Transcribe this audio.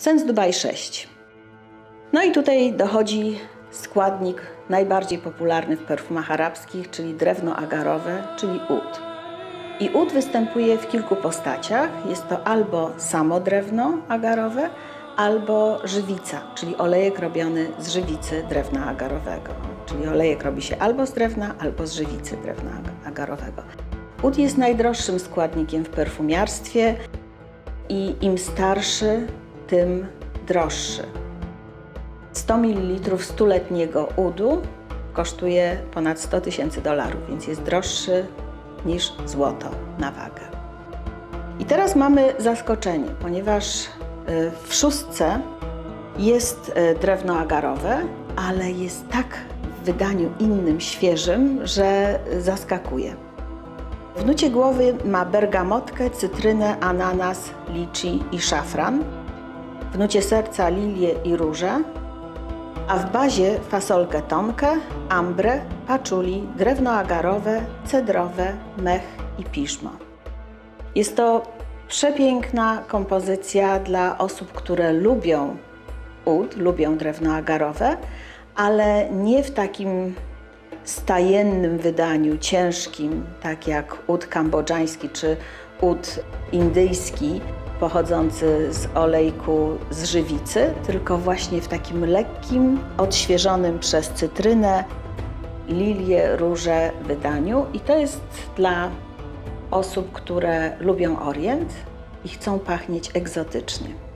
Sens Dubai 6. No i tutaj dochodzi składnik najbardziej popularny w perfumach arabskich, czyli drewno agarowe, czyli ud. I ud występuje w kilku postaciach. Jest to albo samo drewno agarowe, albo żywica, czyli olejek robiony z żywicy drewna agarowego. Czyli olejek robi się albo z drewna, albo z żywicy drewna ag- agarowego. Ud jest najdroższym składnikiem w perfumiarstwie i im starszy, tym droższy. 100 ml stuletniego udu kosztuje ponad 100 tysięcy dolarów, więc jest droższy niż złoto na wagę. I teraz mamy zaskoczenie, ponieważ y, w szóstce jest y, drewno agarowe, ale jest tak w wydaniu innym, świeżym, że zaskakuje. W nucie głowy ma bergamotkę, cytrynę, ananas, liczy i szafran. W nucie serca lilię i róże, a w bazie fasolkę tonkę, ambrę, paczuli, drewno agarowe, cedrowe, mech i piżmo. Jest to przepiękna kompozycja dla osób, które lubią ud, lubią drewno agarowe, ale nie w takim stajennym wydaniu, ciężkim, tak jak ud kambodżański czy ud indyjski, pochodzący z olejku z żywicy, tylko właśnie w takim lekkim, odświeżonym przez cytrynę, lilię, róże wydaniu. I to jest dla osób, które lubią Orient i chcą pachnieć egzotycznie.